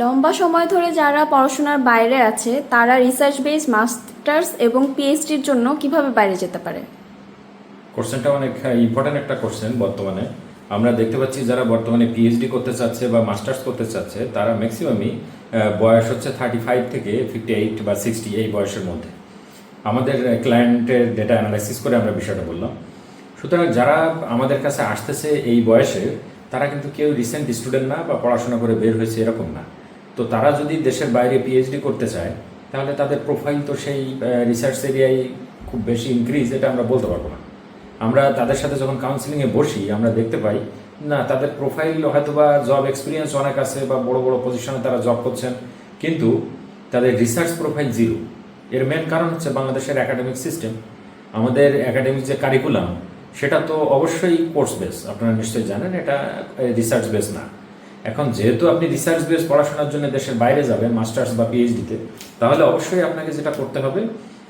লম্বা সময় ধরে যারা পড়াশোনার বাইরে আছে, তারা রিসার্চ বেস মাস্টার্স এবং পিএইচডির জন্য কীভাবে বাইরে যেতে পারে? কোশ্চেনটা অনেক ইম্পর্টেন্ট একটা কোশ্চেন বর্তমানে। আমরা দেখতে পাচ্ছি যারা বর্তমানে পিএইচডি করতে চাচ্ছে বা মাস্টার্স করতে চাচ্ছে, তারা ম্যাক্সিমামই বয়স হচ্ছে থার্টি ফাইভ থেকে ফিফটি এইট বা সিক্সটি এই বয়সের মধ্যে। আমাদের ক্লায়েন্টের ডেটা অ্যানালাইসিস করে আমরা বিষয়টা বললাম। সুতরাং যারা আমাদের কাছে আসতেছে এই বয়সে, তারা কিন্তু কেউ রিসেন্ট স্টুডেন্ট না বা পড়াশোনা করে বের হয়েছে এরকম না। তো তারা যদি দেশের বাইরে পিএইচডি করতে চায়, তাহলে তাদের প্রোফাইল তো সেই রিসার্চ এরিয়ায় খুব বেশি ইনক্রিজ এটা আমরা বলতে পারব না। আমরা তাদের সাথে যখন কাউন্সিলিংয়ে বসি, আমরা দেখতে পাই, না, তাদের প্রোফাইল হয়তো বা জব এক্সপিরিয়েন্স অনেক আছে বা বড় বড় পজিশনে তারা জব করছেন, কিন্তু তাদের রিসার্চ প্রোফাইল জিরো এর মেন কারণ হচ্ছে বাংলাদেশের একাডেমিক সিস্টেম আমাদের একাডেমিক যে কারিকুলাম সেটা তো অবশ্যই কোর্স বেস আপনারা নিশ্চয়ই জানেন, এটা রিসার্চ বেস না। এখন যেহেতু আপনি রিসার্চ বেস পড়াশোনার জন্য দেশের বাইরে যাবেন মাস্টার্স বা পিএইচডিতে তাহলে অবশ্যই আপনাকে যেটা করতে হবে,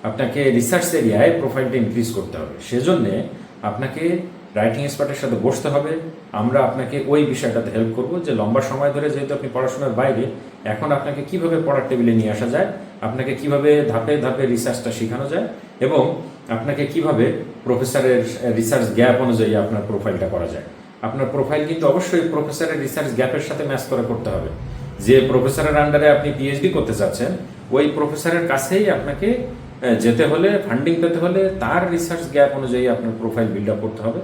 আপনাকে রিসার্চ এরিয়ায় প্রোফাইলটা ইনক্রিজ করতে হবে। সেজন্যে আপনাকে রাইটিং এক্সপার্টের সাথে বসতে হবে। আমরা আপনাকে ওই বিষয়টাতে হেল্প করব যে লম্বা সময় ধরে যেহেতু আপনি পড়াশোনার বাইরে, এখন আপনাকে কীভাবে পড়ার টেবিলে নিয়ে আসা যায়, আপনাকে কীভাবে ধাপে ধাপে রিসার্চটা শেখানো যায় এবং আপনাকে কীভাবে প্রফেসরের রিসার্চ গ্যাপ অনুযায়ী আপনার প্রোফাইলটা করা যায়। আপনার প্রোফাইল কিন্তু অবশ্যই প্রফেসরের রিসার্চ গ্যাপের সাথে ম্যাচ করে করতে হবে। যে প্রফেসরের আন্ডারে আপনি পিএইচডি করতে চাচ্ছেন, ওই প্রফেসরের কাছেই আপনাকে যেতে হলে ফান্ডিং পেতে হলে তার রিসার্চ গ্যাপ অনুযায়ী আপনার প্রোফাইল বিল্ড আপ করতে হবে।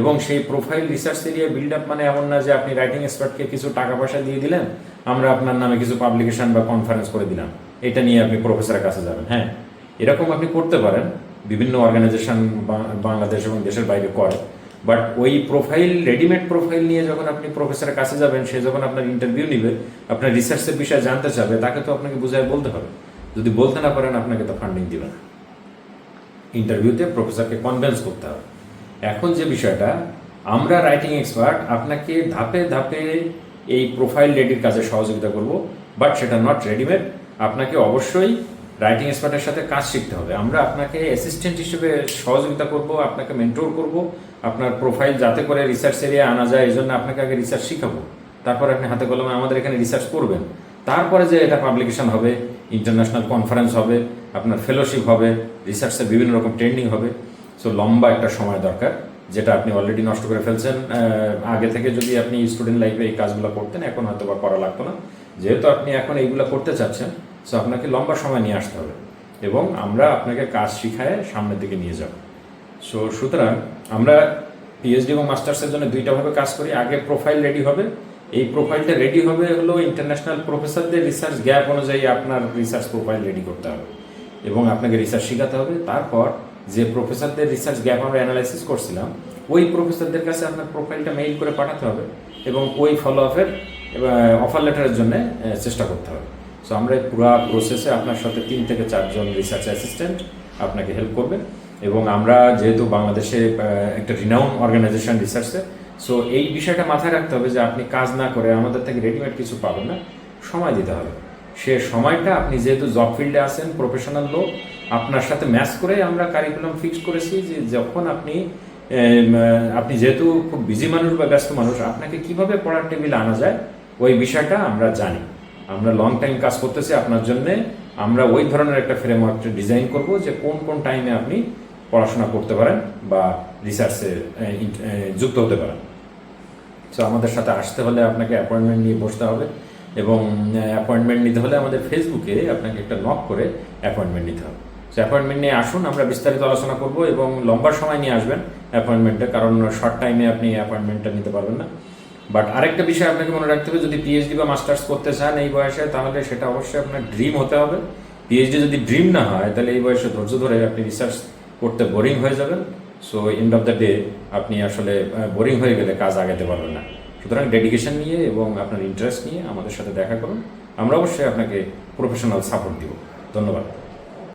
এবং সেই profile research area build up মানে এমন না যে আপনি রাইটিং এক্সপার্টকে কিছু টাকা পয়সা দিয়ে দিলেন, আমরা আপনার নামে কিছু পাবলিকেশন বা কনফারেন্স করে দিলাম। এটা নিয়ে আপনি প্রফেসরের কাছে যাবেন হ্যাঁ। এরকম আপনি করতে পারেন, বিভিন্ন অর্গানাইজেশন বাংলাদেশ এবং দেশের বাইরে করে। বাট ওই প্রোফাইল রেডিমেড প্রোফাইল নিয়ে যখন আপনি প্রফেসরের কাছে যাবেন, সে যখন আপনার ইন্টারভিউ নিবে, আপনার রিসার্চের বিষয়ে জানতে চাবে, তাকে তো আপনাকে বুঝায় বলতে হবে। যদি বলতে না পারেন, আপনাকে তো ফান্ডিং দিবে না। ইন্টারভিউতে প্রফেসরকে কনভেন্স করতে হবে। এখন যে বিষয়টা, আমরা রাইটিং এক্সপার্ট আপনাকে ধাপে ধাপে এই প্রোফাইল রেডির কাজে সহযোগিতা করব বাট সেটা নট রেডিমেড আপনাকে অবশ্যই রাইটিং এক্সপার্টের সাথে কাজ শিখতে হবে। আমরা আপনাকে অ্যাসিস্ট্যান্ট হিসেবে সহযোগিতা করব, আপনাকে মেন্টর করব, আপনার প্রোফাইল যাতে করে রিসার্চ এরিয়া আনা যায়, এই জন্য আপনাকে আগে রিসার্চ শিখাবো। তারপর আপনি হাতে কলমে আমাদের এখানে রিসার্চ করবেন। তারপরে যে এটা পাবলিকেশন হবে ইন্টারন্যাশনাল কনফারেন্স হবে, আপনার ফেলোশিপ হবে রিসার্চের বিভিন্ন রকম ট্রেন্ডিং হবে। সো লম্বা একটা সময় দরকার, যেটা আপনি অলরেডি নষ্ট করে ফেলছেন। আগে থেকে যদি আপনি স্টুডেন্ট লাইফে এই কাজগুলো করতেন, এখন হয়তো বা করা লাগতো না। যেহেতু আপনি এখন এইগুলো করতে চাচ্ছেন সো আপনাকে লম্বা সময় নিয়ে আসতে হবে এবং আমরা আপনাকে কাজ শিখায় সামনের দিকে নিয়ে যাব। সো সুতরাং আমরা পিএইচডি এবং মাস্টার্সের জন্য দুইটাভাবে কাজ করি। আগে প্রোফাইল রেডি হবে। এই প্রোফাইলটা রেডি হবে হলো ইন্টারন্যাশনাল প্রফেসরদের রিসার্চ গ্যাপ অনুযায়ী আপনার রিসার্চ প্রোফাইল রেডি করতে হবে এবং আপনাকে রিসার্চ শেখাতে হবে। তারপর যে প্রফেসরদের রিসার্চ গ্যাপ আমরা অ্যানালাইসিস করছিলাম, ওই প্রফেসরদের কাছে আপনার প্রোফাইলটা মেইল করে পাঠাতে হবে এবং ওই ফলো আপের অফার লেটারের জন্য চেষ্টা করতে হবে। সো আমরা পুরো প্রসেসে আপনার সাথে তিন থেকে চারজন রিসার্চ অ্যাসিস্ট্যান্ট আপনাকে হেল্প করবে এবং আমরা যেহেতু বাংলাদেশে একটা রিনাউন অর্গানাইজেশন রিসার্চে সো এই বিষয়টা মাথায় রাখতে হবে যে আপনি কাজ না করে আমাদের থেকে রেডিমেড কিছু পাবেন না, সময় দিতে হবে। সে সময়টা আপনি যেহেতু জব ফিল্ডে আছেন প্রফেশনাল লোক, আপনার সাথে ম্যাচ করে আমরা কারিকুলাম ফিক্স করেছি যে যখন আপনি আপনি যেহেতু খুব বিজি মানুষ বা ব্যস্ত মানুষ, আপনাকে কীভাবে পড়ার টেবিলে আনা যায় ওই বিষয়টা আমরা জানি। আমরা লং টাইম কাজ করতেছি আপনার জন্য। আমরা ওই ধরনের একটা ফ্রেমওয়ার্ক ডিজাইন করব যে কোন কোন টাইমে আপনি পড়াশোনা করতে পারেন বা রিসার্চে যুক্ত হতে পারেন। সো আমাদের সাথে আসতে হলে আপনাকে অ্যাপয়েন্টমেন্ট নিয়ে বসতে হবে এবং অ্যাপয়েন্টমেন্ট নিতে হলে আমাদের ফেসবুকে আপনাকে একটা নক করে অ্যাপয়েন্টমেন্ট নিতে হবে। সো অ্যাপয়েন্টমেন্ট নিয়ে আসুন, আমরা বিস্তারিত আলোচনা করব এবং লম্বা সময় নিয়ে আসবেন অ্যাপয়েন্টমেন্টে কারণ শর্ট টাইমে আপনি অ্যাপয়েন্টমেন্টটা নিতে পারবেন না। বাট আরেকটা বিষয় আপনাকে মনে রাখতে হবে, যদি পিএইচডি বা মাস্টার্স করতে চান এই বয়সে, তাহলে সেটা অবশ্যই আপনার ড্রিম হতে হবে। পিএইচডি যদি ড্রিম না হয়, তাহলে এই বয়সে ধৈর্য ধরে আপনি রিসার্চ করতে বোরিং হয়ে যাবেন। So end of the day আপনি আসলে বোরিং হয়ে গেলে কাজ আগাতে পারবেন না। সুতরাং ডেডিকেশন নিয়ে এবং আপনার ইন্টারেস্ট নিয়ে আমাদের সাথে দেখা করুন। আমরা অবশ্যই আপনাকে প্রফেশনাল সাপোর্ট দিব। ধন্যবাদ।